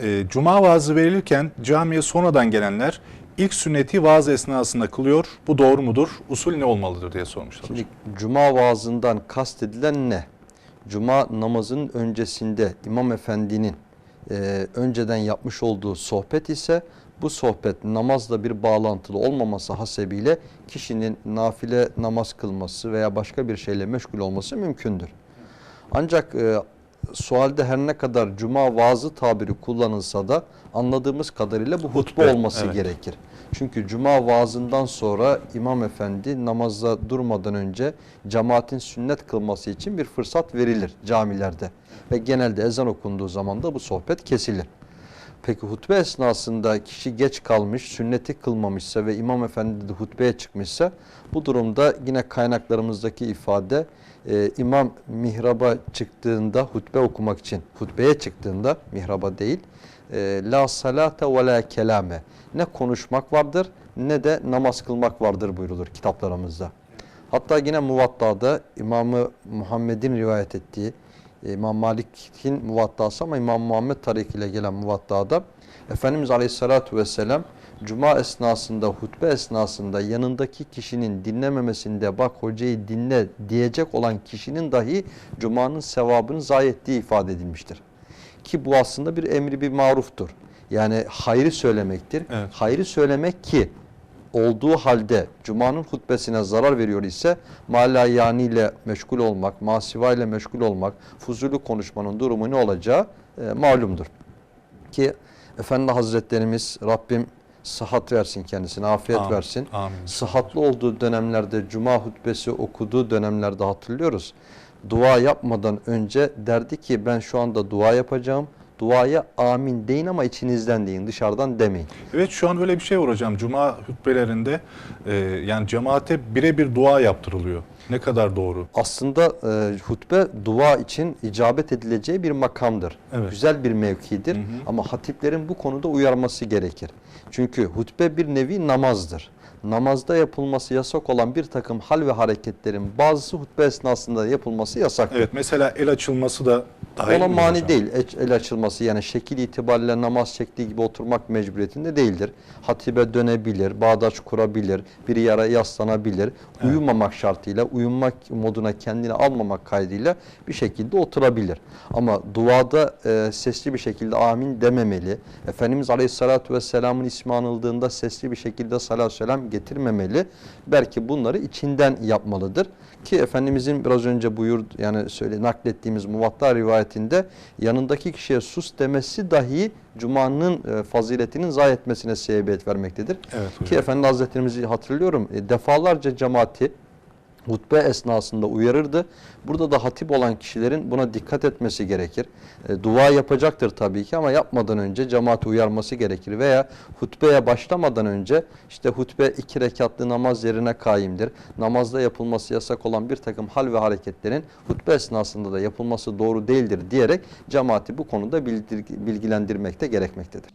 e, cuma vaazı verilirken camiye sonradan gelenler ilk sünneti vaaz esnasında kılıyor. Bu doğru mudur? Usul ne olmalıdır diye sormuşlar. Şimdi cuma vaazından kastedilen ne? Cuma namazının öncesinde İmam Efendi'nin e, önceden yapmış olduğu sohbet ise bu sohbet namazla bir bağlantılı olmaması hasebiyle kişinin nafile namaz kılması veya başka bir şeyle meşgul olması mümkündür. Ancak e, sualde her ne kadar cuma vaazı tabiri kullanılsa da anladığımız kadarıyla bu hutbe, Hutbe, olması evet. gerekir. Çünkü cuma vaazından sonra İmam Efendi namazda durmadan önce cemaatin sünnet kılması için bir fırsat verilir camilerde. Ve genelde ezan okunduğu zaman da bu sohbet kesilir. Peki hutbe esnasında kişi geç kalmış, sünneti kılmamışsa ve İmam Efendi de hutbeye çıkmışsa bu durumda yine kaynaklarımızdaki ifade e, imam mihraba çıktığında hutbe okumak için hutbeye çıktığında mihraba değil e, la salate ve la kelame ne konuşmak vardır ne de namaz kılmak vardır buyrulur kitaplarımızda. Hatta yine Muvatta'da İmamı Muhammed'in rivayet ettiği İmam Malik'in muvattası ama İmam Muhammed tarikiyle gelen muvatta'da Efendimiz Aleyhisselatü Vesselam Cuma esnasında, hutbe esnasında yanındaki kişinin dinlememesinde bak hocayı dinle diyecek olan kişinin dahi Cuma'nın sevabını zayi ettiği ifade edilmiştir. Ki bu aslında bir emri bir maruftur. Yani hayrı söylemektir. Evet. Hayrı söylemek ki olduğu halde Cuma'nın hutbesine zarar veriyor ise mala yani ile meşgul olmak, masiva ile meşgul olmak, fuzuli konuşmanın durumu ne olacağı e, malumdur. Ki Efendi Hazretlerimiz Rabbim sıhhat versin kendisine, afiyet Amin, versin. amin. Sıhhatli olduğu dönemlerde Cuma hutbesi okuduğu dönemlerde hatırlıyoruz. Dua yapmadan önce derdi ki ben şu anda dua yapacağım. Duaya amin deyin ama içinizden deyin, dışarıdan demeyin. Evet şu an öyle bir şey var hocam. Cuma hutbelerinde e, yani cemaate birebir dua yaptırılıyor. Ne kadar doğru? aslında e, hutbe dua için icabet edileceği bir makamdır. Evet. Güzel bir mevkidir ama hatiplerin bu konuda uyarması gerekir. Çünkü hutbe bir nevi namazdır. Namazda yapılması yasak olan bir takım hal ve hareketlerin bazısı hutbe esnasında yapılması yasaktır. Evet mesela el açılması da dahil Ona mani hocam? değil. El, el açılması yani şekil itibariyle namaz çektiği gibi oturmak mecburiyetinde değildir. Hatibe dönebilir, bağdaş kurabilir, bir yere yaslanabilir. Uyumamak şartıyla, uyumak moduna kendini almamak kaydıyla bir şekilde oturabilir. Ama duada e, sesli bir şekilde amin dememeli. Efendimiz Aleyhisselatü Vesselam'ın ismi anıldığında sesli bir şekilde salatü selam getirmemeli. Belki bunları içinden yapmalıdır. Ki Efendimizin biraz önce buyur yani söyle naklettiğimiz muvatta rivayetinde yanındaki kişiye sus demesi dahi Cuma'nın e, faziletinin zayi etmesine sebebiyet vermektedir. Evet hocam. Ki Efendi Hazretlerimizi hatırlıyorum e, defalarca cemaati hutbe esnasında uyarırdı. Burada da hatip olan kişilerin buna dikkat etmesi gerekir. E, dua yapacaktır tabii ki ama yapmadan önce cemaati uyarması gerekir. Veya hutbeye başlamadan önce işte hutbe iki rekatlı namaz yerine kaimdir. Namazda yapılması yasak olan bir takım hal ve hareketlerin hutbe esnasında da yapılması doğru değildir diyerek cemaati bu konuda bilgilendirmekte gerekmektedir.